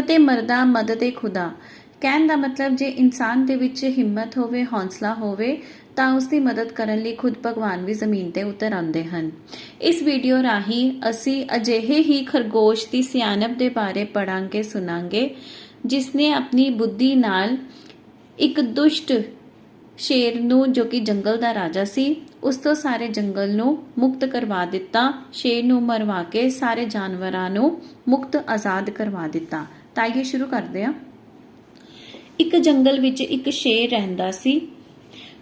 ਤੇ ਮਰਦਾ, ਮਦਦ ਖੁਦਾ। ਕਹਿਣ ਦਾ ਮਤਲਬ, ਜੇ ਇਨਸਾਨ ਦੇ ਵਿੱਚ ਹਿੰਮਤ ਹੋਵੇ, ਹੌਸਲਾ ਹੋਵੇ, ਤਾਂ ਉਸ ਦੀ ਮਦਦ ਕਰਨ ਲਈ ਖੁਦ ਭਗਵਾਨ ਵੀ ਜ਼ਮੀਨ ਤੇ ਉਤਰ ਆਉਂਦੇ ਹਨ। ਇਸ ਵੀਡੀਓ ਰਾਹੀਂ ਅਸੀਂ ਅਜਿਹੇ ਹੀ ਖਰਗੋਸ਼ ਦੀ ਸਿਆਣਪ ਦੇ ਬਾਰੇ ਪੜਾਂਗੇ ਸੁਣਾਂਗੇ ਜਿਸ ਨੇ ਆਪਣੀ ਬੁੱਧੀ ਨਾਲ ਇੱਕ ਦੁਸ਼ਟ ਸ਼ੇਰ ਨੂੰ, ਜੋ ਕਿ ਜੰਗਲ ਦਾ ਰਾਜਾ ਸੀ, ਉਸ ਤੋਂ ਸਾਰੇ ਜੰਗਲ ਨੂੰ ਮੁਕਤ ਕਰਵਾ ਦਿੱਤਾ, ਸ਼ੇਰ ਨੂੰ ਮਰਵਾ ਕੇ ਸਾਰੇ ਜਾਨਵਰਾਂ ਨੂੰ ਮੁਕਤ ਆਜ਼ਾਦ ਕਰਵਾ ਦਿੱਤਾ। ਤਾਂ ਇਹ ਸ਼ੁਰੂ ਕਰਦੇ ਹਾਂ। ਇੱਕ ਜੰਗਲ ਵਿੱਚ ਇੱਕ ਸ਼ੇਰ ਰਹਿੰਦਾ ਸੀ।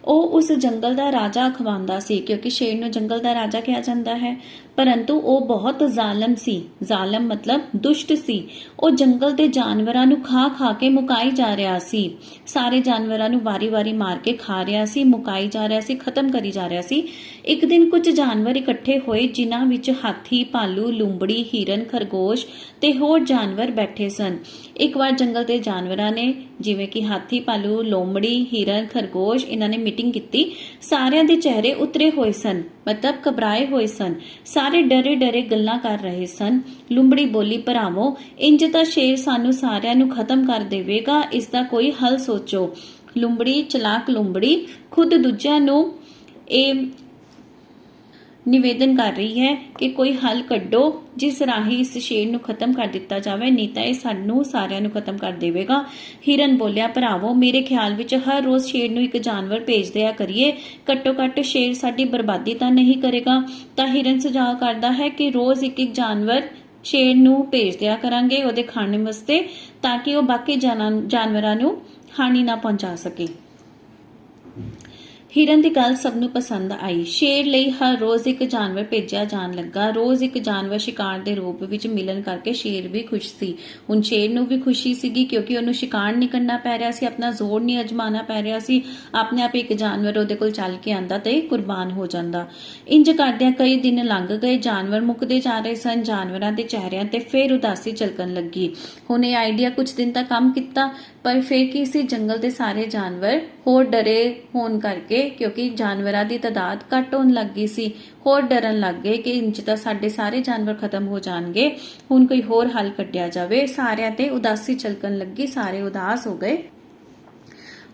ਉਹ ਉਸ ਜੰਗਲ ਦਾ ਰਾਜਾ ਅਖਵਾਉਂਦਾ ਸੀ, ਕਿਉਂਕਿ ਸ਼ੇਰ ਨੂੰ ਜੰਗਲ ਦਾ ਰਾਜਾ ਕਿਹਾ ਜਾਂਦਾ ਹੈ। ਪਰੰਤੂ ਉਹ ਬਹੁਤ ਜ਼ਾਲਮ ਸੀ। ਜ਼ਾਲਮ ਮਤਲਬ ਦੁਸ਼ਟ ਸੀ। ਉਹ ਜੰਗਲ ਦੇ ਜਾਨਵਰਾਂ ਨੂੰ ਖਾ ਖਾ ਕੇ ਮੁਕਾਈ ਜਾ ਰਿਹਾ ਸੀ। ਸਾਰੇ ਜਾਨਵਰਾਂ ਨੂੰ ਵਾਰੀ-ਵਾਰੀ ਮਾਰ ਕੇ ਖਾ ਰਿਹਾ ਸੀ, ਮੁਕਾਈ ਜਾ ਰਿਹਾ ਸੀ, ਖਤਮ ਕਰੀ ਜਾ ਰਿਹਾ ਸੀ। ਇੱਕ ਦਿਨ ਕੁਝ ਜਾਨਵਰ ਇਕੱਠੇ ਹੋਏ, ਜਿਨ੍ਹਾਂ ਵਿੱਚ ਹਾਥੀ, ਭਾਲੂ, ਲੂੰਬੜੀ, ਹਿਰਨ, ਖਰਗੋਸ਼ ਤੇ ਹੋਰ ਜਾਨਵਰ ਬੈਠੇ ਸਨ। ਇੱਕ ਵਾਰ ਜੰਗਲ ਦੇ ਜਾਨਵਰਾਂ ਨੇ ਜਿਵੇਂ ਕਿ ਹਾਥੀ ਭਾਲੂ ਲੋਮੜੀ, ਹਿਰਨ, ਖਰਗੋਸ਼ ਇਹਨਾਂ ਨੇ ਮੀਟਿੰਗ ਕੀਤੀ। ਸਾਰਿਆਂ ਦੇ ਚਿਹਰੇ ਉਤਰੇ ਹੋਏ ਸਨ, ਮਤਲਬ ਘਬਰਾਏ ਹੋਏ ਸਨ। ਸਾਰੇ ਡਰੇ ਡਰੇ ਗੱਲਾਂ ਕਰ ਰਹੇ ਸਨ। ਲੂੰਬੜੀ ਬੋਲੀ, ਭਰਾਵੋ, ਇੰਜ ਤਾਂ ਸ਼ੇਰ ਸਾਨੂੰ ਸਾਰਿਆਂ ਨੂੰ ਖਤਮ ਕਰ ਦੇਵੇਗਾ, ਇਸ ਦਾ ਕੋਈ ਹੱਲ ਸੋਚੋ। ਲੂੰਬੜੀ, ਚਲਾਕ ਲੂੰਬੜੀ, ਖੁਦ ਦੂਜਿਆਂ ਨੂੰ ਇਹ ਨਿਵੇਦਨ ਕਰ ਰਹੀ ਹੈ ਕਿ ਕੋਈ ਹੱਲ ਕੱਢੋ, ਜਿਸ ਰਾਹੀਂ ਇਸ ਸ਼ੇਰ ਨੂੰ ਖਤਮ ਕਰ ਦਿੱਤਾ ਜਾਵੇ, ਨਹੀਂ ਤਾਂ ਇਹ ਸਾਨੂੰ ਸਾਰਿਆਂ ਨੂੰ ਖਤਮ ਕਰ ਦੇਵੇਗਾ। ਹਿਰਨ ਬੋਲਿਆ, ਭਰਾਵੋ, ਮੇਰੇ ਖਿਆਲ ਵਿੱਚ ਹਰ ਰੋਜ਼ ਸ਼ੇਰ ਨੂੰ ਇੱਕ ਜਾਨਵਰ ਭੇਜ ਦਿਆ ਕਰੀਏ। ਘੱਟੋ ਘੱਟ ਸ਼ੇਰ ਸਾਡੀ ਬਰਬਾਦੀ ਤਾਂ ਨਹੀਂ ਕਰੇਗਾ। ਤਾਂ ਹਿਰਨ ਸੁਝਾਅ ਕਰਦਾ ਹੈ ਕਿ ਰੋਜ਼ ਇੱਕ ਇੱਕ ਜਾਨਵਰ ਸ਼ੇਰ ਨੂੰ ਭੇਜ ਦਿਆ ਕਰਾਂਗੇ ਉਹਦੇ ਖਾਣੇ ਵਾਸਤੇ, ਤਾਂ ਕਿ ਉਹ ਬਾਕੀ ਜਾਨਾਂ- ਜਾਨਵਰਾਂ ਨੂੰ ਹਾਨੀ ਨਾ ਪਹੁੰਚਾ ਸਕੇ। ਹਿਰਨ ਦੀ ਗੱਲ ਸਭ ਨੂੰ ਪਸੰਦ ਆਈ। ਸ਼ੇਰ ਲਈ ਹਰ ਰੋਜ਼ ਇੱਕ ਜਾਨਵਰ ਭੇਜਿਆ ਜਾਣ ਲੱਗਾ। ਰੋਜ਼ ਇੱਕ ਜਾਨਵਰ ਸ਼ਿਕਾਰ ਦੇ ਰੂਪ ਵਿੱਚ ਮਿਲਣ ਕਰਕੇ ਸ਼ੇਰ ਵੀ ਖੁਸ਼ ਸੀ। ਹੁਣ ਸ਼ੇਰ ਨੂੰ ਵੀ ਖੁਸ਼ੀ ਸੀਗੀ ਕਿਉਂਕਿ ਉਹਨੂੰ ਸ਼ਿਕਾਰ ਨਹੀਂ ਕਰਨਾ ਪੈ ਰਿਹਾ ਸੀ, ਆਪਣਾ ਜ਼ੋਰ ਨਹੀਂ ਅਜਮਾਉਣਾ ਪੈ ਰਿਹਾ ਸੀ, ਆਪਣੇ ਆਪ ਇੱਕ ਜਾਨਵਰ ਉਹਦੇ ਕੋਲ ਚੱਲ ਕੇ ਆਂਦਾ ਤੇ ਕੁਰਬਾਨ ਹੋ ਜਾਂਦਾ। ਇੰਜ ਕਰਦਿਆਂ ਕਈ ਦਿਨ ਲੰਘ ਗਏ, ਜਾਨਵਰ ਮੁੱਕਦੇ ਜਾ ਰਹੇ ਸਨ, ਜਾਨਵਰਾਂ ਦੇ ਚਿਹਰਿਆਂ ਤੇ ਫੇਰ ਉਦਾਸੀ ਝਲਕਣ ਲੱਗੀ। ਹੁਣ ਇਹ ਆਈਡੀਆ ਕੁਝ ਦਿਨ ਤੱਕ ਕੰਮ ਕੀਤਾ, ਪਰ ਫਿਰ ਕੀ ਸੀ, ਜੰਗਲ ਦੇ ਸਾਰੇ ਜਾਨਵਰ ਹੋਰ ਡਰੇ ਹੋਣ ਕਰਕੇ ਕਿਉਂਕਿ ਜਾਨਵਰਾਂ ਦੀ ਤਾਦਾਦ ਘੱਟ ਹੋਣ ਲੱਗ ਗਈ ਸੀ। ਹੋਰ ਡਰਨ ਲੱਗ ਗਏ ਕਿ ਇੰਜ ਤਾਂ ਸਾਡੇ ਸਾਰੇ ਜਾਨਵਰ ਖਤਮ ਹੋ ਜਾਣਗੇ। ਹੁਣ ਕੋਈ ਹੋਰ ਹੱਲ ਕੱਢਿਆ ਜਾਵੇ। ਸਾਰਿਆਂ ਤੇ ਉਦਾਸੀ ਚਲਕਣ ਲੱਗੀ। ਸਾਰੇ ਉਦਾਸ ਹੋ ਗਏ।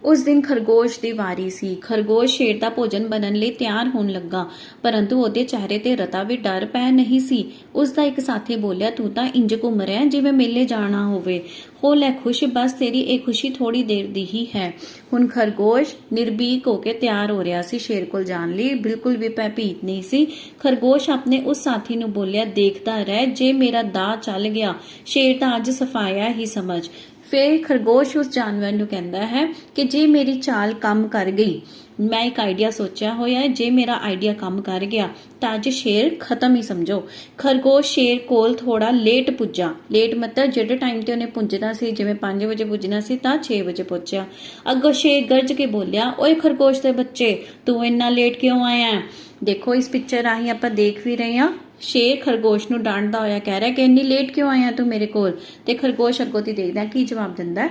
ਉਸ ਦਿਨ ਖਰਗੋਸ਼ ਦੀ ਵਾਰੀ ਸੀ। ਖਰਗੋਸ਼ ਸ਼ੇਰ ਦਾ ਭੋਜਨ ਬਣਨ ਲਈ ਤਿਆਰ ਹੋਣ ਲੱਗਾ, ਪਰੰਤੂ ਉਹਦੇ ਚਿਹਰੇ ਤੇ ਰਤਾ ਵੀ ਡਰ ਪੈ ਨਹੀਂ ਸੀ। ਉਸ ਦਾ ਇੱਕ ਸਾਥੀ ਬੋਲਿਆ, ਤੂੰ ਤਾਂ ਇੰਜ ਘੁੰਮ ਰਿਹਾ, ਜਿਵੇਂ ਮੇਲੇ ਜਾਣਾ ਹੋਵੇ। ਹੋ ਲੈ ਖੁਸ਼, ਬਸ ਤੇਰੀ ਇਹ ਖੁਸ਼ੀ ਥੋੜੀ ਦੇਰ ਦੀ ਹੀ ਹੈ। ਹੁਣ ਖਰਗੋਸ਼ ਨਿਰਭੀਕ ਹੋ ਕੇ ਤਿਆਰ ਹੋ ਰਿਹਾ ਸੀ ਸ਼ੇਰ ਕੋਲ ਜਾਣ ਲਈ। ਬਿਲਕੁਲ ਵੀ ਭੈਭੀਤ ਨਹੀਂ ਸੀ। ਖਰਗੋਸ਼ ਆਪਣੇ ਉਸ ਸਾਥੀ ਨੂੰ ਬੋਲਿਆ, ਦੇਖਦਾ ਰਹਿ, ਜੇ ਮੇਰਾ ਦਾ ਚੱਲ ਗਿਆ, ਸ਼ੇਰ ਤਾਂ ਅੱਜ ਸਫਾਇਆ ਹੀ ਸਮਝ। ਫਿਰ ਖਰਗੋਸ਼ ਉਸ ਜਾਨਵਰ ਨੂੰ ਕਹਿੰਦਾ ਹੈ ਕਿ ਜੇ ਮੇਰੀ ਚਾਲ ਕੰਮ ਕਰ ਗਈ ਮੈਂ ਇੱਕ ਆਈਡੀਆ ਸੋਚਿਆ ਹੋਇਆ ਹੈ, ਜੇ ਮੇਰਾ ਆਈਡੀਆ ਕੰਮ ਕਰ ਗਿਆ, ਤਾਂ ਅੱਜ ਸ਼ੇਰ ਖਤਮ ਹੀ ਸਮਝੋ। ਖਰਗੋਸ਼ ਸ਼ੇਰ ਕੋਲ ਥੋੜਾ ਲੇਟ ਪੁੱਜਾ। ਲੇਟ ਮਤਲਬ ਜਿਹੜੇ ਟਾਈਮ ਤੇ ਉਹਨੇ ਪੁੱਜਣਾ ਸੀ, ਜਿਵੇਂ 5 ਵਜੇ ਪੁੱਜਣਾ ਸੀ, ਤਾਂ 6 ਵਜੇ ਪਹੁੰਚਿਆ ਅੱਗੋਂ ਸ਼ੇਰ ਗਰਜ ਕੇ ਬੋਲਿਆ, ਓਏ ਖਰਗੋਸ਼ ਦੇ ਬੱਚੇ, ਤੂੰ ਇੰਨਾ ਲੇਟ ਕਿਉਂ ਆਇਆ ਦੇਖੋ, ਇਸ ਪਿਕਚਰ ਰਾਹੀਂ ਆਪਾਂ ਦੇਖ ਵੀ ਰਹੇ ਹਾਂ, ਸ਼ੇਰ ਖਰਗੋਸ਼ ਨੂੰ ਡਾਂਟਦਾ ਹੋਇਆ ਕਹਿ ਰਿਹਾ ਕਿ ਇੰਨੀ ਲੇਟ ਕਿਉਂ ਆਇਆ ਤੂੰ ਮੇਰੇ ਕੋਲ? ਤੇ ਖਰਗੋਸ਼ ਅੱਗੋਂ ਦੀ ਦੇਖਦਾ, ਕੀ ਜਵਾਬ ਦਿੰਦਾ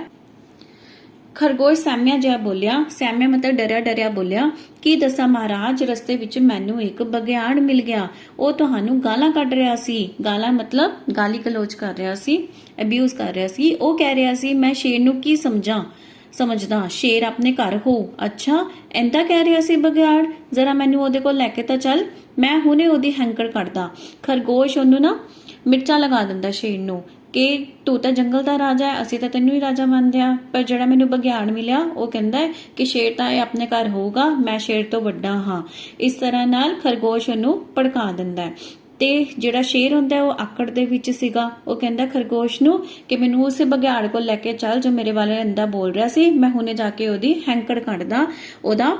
ਖਰਗੋਸ਼ ਸਹਿਮਿਆ ਜਿਹਾ ਬੋਲਿਆ, ਸੈਮਿਆ ਮਤਲਬ ਡਰਿਆ ਡਰਿਆ ਬੋਲਿਆ, ਕੀ ਦੱਸਾਂ ਮਹਾਰਾਜ, ਰਸਤੇ ਵਿੱਚ ਮੈਨੂੰ ਇੱਕ ਬਗਿਆੜ ਮਿਲ ਗਿਆ। ਉਹ ਤੁਹਾਨੂੰ ਗਾਲਾਂ ਕੱਢ ਰਿਹਾ ਸੀ। ਗਾਲਾਂ ਮਤਲਬ ਗਾਲੀ ਗਲੋਚ ਕਰ ਰਿਹਾ ਸੀ ਅਬਿਊਜ਼ ਕਰ ਰਿਹਾ ਸੀ। ਉਹ ਕਹਿ ਰਿਹਾ ਸੀ, ਮੈਂ ਸ਼ੇਰ ਨੂੰ ਕੀ ਸਮਝਾਂ? ਸਮਝਦਾ, ਸ਼ੇਰ ਆਪਣੇ ਘਰ ਹੋ। ਅੱਛਾ ਐਂਦਾ ਕਹਿ ਰਿਹਾ ਸੀ ਬਗਿਆੜ ਜ਼ਰਾ ਮੈਨੂੰ ਉਹਦੇ ਕੋਲ ਲੈ ਕੇ ਤਾਂ ਚੱਲ। ਮੈਂ ਹੁਣੇ ਉਹਦੀ ਹੈਂਕੜ ਕੱਢਦਾ। ਖਰਗੋਸ਼ ਉਹਨੂੰ ਨਾ ਮਿਰਚਾਂ ਲਗਾ ਦਿੰਦਾ ਸ਼ੇਰ ਨੂੰ। ਕਿ ਤੂੰ ਤਾਂ ਜੰਗਲ ਦਾ ਰਾਜਾ ਹੈ, ਅਸੀਂ ਤਾਂ ਤੈਨੂੰ ਹੀ ਰਾਜਾ ਮੰਨਦੇ ਆ ਪਰ ਜਿਹੜਾ ਮੈਨੂੰ ਬਗਿਆੜ ਮਿਲਿਆ, ਉਹ ਕਹਿੰਦਾ ਹੈ ਕਿ ਸ਼ੇਰ ਤਾਂ ਇਹ ਆਪਣੇ ਘਰ ਹੋਊਗਾ, ਮੈਂ ਸ਼ੇਰ ਤੋਂ ਵੱਡਾ ਹਾਂ। ਇਸ ਤਰ੍ਹਾਂ ਨਾਲ ਖਰਗੋਸ਼ ਉਹਨੂੰ ਭੜਕਾ ਦਿੰਦਾ ਹੈ। ਤੇ ਜਿਹੜਾ ਸ਼ੇਰ ਹੁੰਦਾ ਉਹ ਆਕੜ ਦੇ ਵਿੱਚ ਸੀਗਾ। ਉਹ ਕਹਿੰਦਾ, ਖਰਗੋਸ਼ ਨੂੰ ਕਿ ਮੈਨੂੰ ਉਸੇ ਬਗਿਆੜ ਕੋਲ ਲੈ ਕੇ ਚੱਲ, ਜੋ ਮੇਰੇ ਵਾਲੇ ਅੰਦਾ ਬੋਲ ਰਿਹਾ ਸੀ, ਮੈਂ ਹੁਣੇ ਜਾ ਕੇ ਉਹਦੀ ਹੈਂਕੜ ਕੱਢਦਾ, ਉਹਦਾ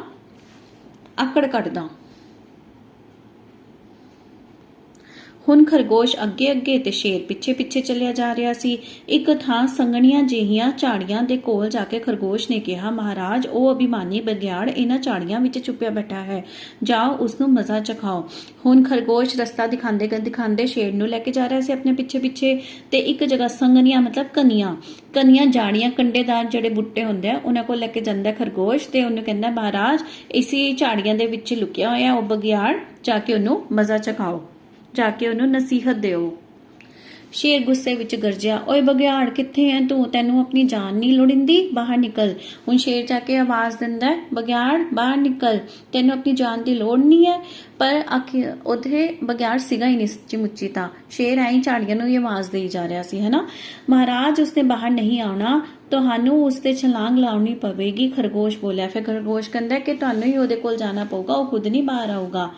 ਆਕੜ ਕੱਢਦਾ। ਹੁਣ ਖਰਗੋਸ਼ ਅੱਗੇ ਅੱਗੇ ਤੇ ਸ਼ੇਰ ਪਿੱਛੇ ਪਿੱਛੇ ਚੱਲਿਆ ਜਾ ਰਿਹਾ ਸੀ। ਇੱਕ ਥਾਂ ਸੰਗਣੀਆਂ ਜਿਹੀਆਂ ਝਾੜੀਆਂ ਦੇ ਕੋਲ ਜਾ ਕੇ ਖਰਗੋਸ਼ ਨੇ ਕਿਹਾ, ਮਹਾਰਾਜ, ਉਹ ਅਭਿਮਾਨੀ ਬਗਿਆੜ ਇਹਨਾਂ ਝਾੜੀਆਂ ਵਿੱਚ ਛੁਪਿਆ ਬੈਠਾ ਹੈ। ਜਾਓ, ਉਸ ਨੂੰ ਮਜ਼ਾ ਚਖਾਓ। ਹੁਣ ਖਰਗੋਸ਼ ਰਸਤਾ ਦਿਖਾਉਂਦੇ ਦਿਖਾਉਂਦੇ ਸ਼ੇਰ ਨੂੰ ਲੈ ਕੇ ਜਾ ਰਿਹਾ ਸੀ ਆਪਣੇ ਪਿੱਛੇ ਪਿੱਛੇ ਤੇ ਇੱਕ ਜਗ੍ਹਾ ਸੰਗਣੀਆਂ ਮਤਲਬ ਕਨੀਆਂ ਕਨੀਆਂ ਜਾੜੀਆਂ ਕੰਡੇਦਾਰ ਜਿਹੜੇ ਬੁੱਟੇ ਹੁੰਦੇ ਆ, ਉਹਨਾਂ ਕੋਲ ਲੈ ਕੇ ਜਾਂਦਾ ਖਰਗੋਸ਼ ਤੇ ਉਹਨੂੰ ਕਹਿੰਦਾ, ਮਹਾਰਾਜ, ਇਸੀ ਝਾੜੀਆਂ ਦੇ ਵਿੱਚ ਲੁਕਿਆ ਹੋਇਆ ਉਹ ਬਗਿਆੜ ਜਾ ਕੇ ਉਹਨੂੰ ਮਜ਼ਾ ਚਖਾਓ। ਜਾ ਕੇ ਉਹਨੂੰ ਨਸੀਹਤ ਦਿਓ। ਸ਼ੇਰ ਗੁੱਸੇ ਵਿੱਚ ਗਰਜਿਆ, ਓਏ ਬਗਿਆੜ ਕਿੱਥੇ ਐ ਤੂੰ? ਤੈਨੂੰ ਆਪਣੀ ਜਾਨ ਨਹੀਂ ਲੋੜਿੰਦੀ? ਬਾਹਰ ਨਿਕਲ। ਹੁਣ ਸ਼ੇਰ ਜਾ ਕੇ ਆਵਾਜ਼ ਦਿੰਦਾ ਬਗਿਆੜ ਬਾਹਰ ਨਿਕਲ। ਤੈਨੂੰ ਆਪਣੀ ਜਾਨ ਦੀ ਲੋੜ ਨਹੀਂ ਹੈ। ਪਰ ਆਖਿ, ਉਹਦੇ ਬਗਿਆੜ ਸੀਗਾ ਹੀ ਨਹੀਂ ਸੱਚੀ ਮੁੱਚੀ ਤਾਂ। ਸ਼ੇਰ ਐਂ ਝਾੜੀਆਂ ਨੂੰ ਹੀ ਆਵਾਜ਼ ਦੇਈ ਜਾ ਰਿਹਾ ਸੀ, ਹੈਨਾ? ਮਹਾਰਾਜ, ਉਸਨੇ ਬਾਹਰ ਨਹੀਂ ਆਉਣਾ। ਤੁਹਾਨੂੰ ਉਸ ਤੇ ਛਲਾਂਗ ਲਾਉਣੀ ਪਵੇਗੀ। ਖਰਗੋਸ਼ ਬੋਲਿਆ। ਫਿਰ ਖਰਗੋਸ਼ ਕਹਿੰਦਾ ਕਿ ਤੁਹਾਨੂੰ ਹੀ ਉਹਦੇ ਕੋਲ ਜਾਣਾ ਪਊਗਾ, ਉਹ ਖੁਦ ਨਹੀਂ ਬਾਹਰ ਆਊਗਾ।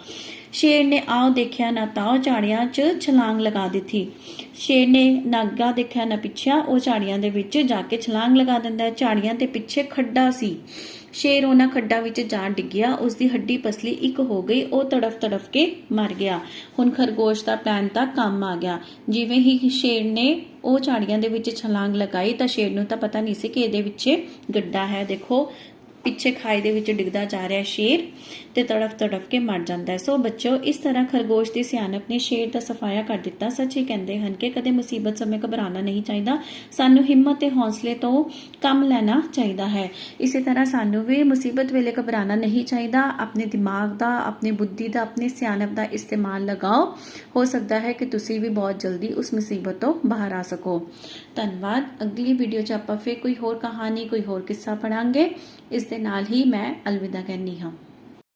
ਸ਼ੇਰ ਨੇ ਆਓ ਦੇਖਿਆ ਨਾ ਤਾਂ ਝਾੜੀਆਂ 'ਚ ਛਲਾਂਗ ਲਗਾ ਦਿੱਤੀ। ਸ਼ੇਰ ਨੇ ਨਾ ਅੱਗਾ ਦੇਖਿਆ, ਨਾ ਪਿੱਛਾ ਉਹ ਝਾੜੀਆਂ ਦੇ ਵਿੱਚ ਜਾ ਕੇ ਛਲਾਂਗ ਲਗਾ ਦਿੰਦਾ ਹੈ। ਝਾੜੀਆਂ ਦੇ ਪਿੱਛੇ ਖੱਡਾ ਸੀ। ਸ਼ੇਰ ਉਹਨਾਂ ਖੱਡਾਂ ਵਿੱਚ ਜਾ ਡਿੱਗਿਆ ਉਸ ਦੀ ਹੱਡੀ ਪਸਲੀ ਇੱਕ ਹੋ ਗਈ, ਉਹ ਤੜਫ ਤੜਫ ਕੇ ਮਰ ਗਿਆ। ਹੁਣ ਖਰਗੋਸ਼ ਦਾ ਪਲਾਨ ਤਾਂ ਕੰਮ ਆ ਗਿਆ। ਜਿਵੇਂ ਹੀ ਸ਼ੇਰ ਨੇ ਉਹ ਝਾੜੀਆਂ ਦੇ ਵਿੱਚ ਛਲਾਂਗ ਲਗਾਈ ਤਾਂ ਸ਼ੇਰ ਨੂੰ ਤਾਂ ਪਤਾ ਨਹੀਂ ਸੀ ਕਿ ਇਹਦੇ ਵਿੱਚ ਗੱਡਾ ਹੈ। ਦੇਖੋ ਪਿੱਛੇ ਖਾਈ ਦੇ ਵਿੱਚ ਡਿੱਗਦਾ ਜਾ ਰਿਹਾ ਸ਼ੇਰ ਤੇ ਤੜਫ ਤੜਫ ਕੇ ਮਰ ਜਾਂਦਾ ਹੈ। ਸੋ ਬੱਚੋ ਇਸ ਤਰ੍ਹਾਂ ਖਰਗੋਸ਼ ਦੀ ਸਿਆਣਪ ਨੇ ਸ਼ੇਰ ਦਾ ਸਫਾਇਆ ਕਰ ਦਿੱਤਾ। ਸੱਚ ਹੀ ਕਹਿੰਦੇ ਹਨ ਕਿ ਕਦੇ ਮੁਸੀਬਤ ਸਮੇਂ ਘਬਰਾਉਣਾ ਨਹੀਂ ਚਾਹੀਦਾ। ਸਾਨੂੰ ਹਿੰਮਤ ਤੇ ਹੌਸਲੇ ਤੋਂ ਕੰਮ ਲੈਣਾ ਚਾਹੀਦਾ ਹੈ। ਇਸੇ ਤਰ੍ਹਾਂ ਸਾਨੂੰ ਵੀ ਮੁਸੀਬਤ ਵੇਲੇ ਘਬਰਾਉਣਾ ਨਹੀਂ ਚਾਹੀਦਾ। ਆਪਣੇ ਦਿਮਾਗ ਦਾ, ਆਪਣੀ ਬੁੱਧੀ ਦਾ, ਆਪਣੀ ਸਿਆਣਪ ਦਾ ਇਸਤੇਮਾਲ ਲਗਾਓ। ਹੋ ਸਕਦਾ ਹੈ ਕਿ ਤੁਸੀਂ ਵੀ ਬਹੁਤ ਜਲਦੀ ਉਸ ਮੁਸੀਬਤ ਤੋਂ ਬਾਹਰ ਆ ਸਕੋ। ਧੰਨਵਾਦ। ਅਗਲੀ ਵੀਡੀਓ 'ਚ ਆਪਾਂ ਫਿਰ ਕੋਈ ਹੋਰ ਕਹਾਣੀ, ਕੋਈ ਹੋਰ ਕਿੱਸਾ ਪੜਾਂਗੇ ਇਸ ਦੇ ਨਾਲ ਹੀ ਮੈਂ ਅਲਵਿਦਾ ਕਹਿੰਦੀ ਹਾਂ।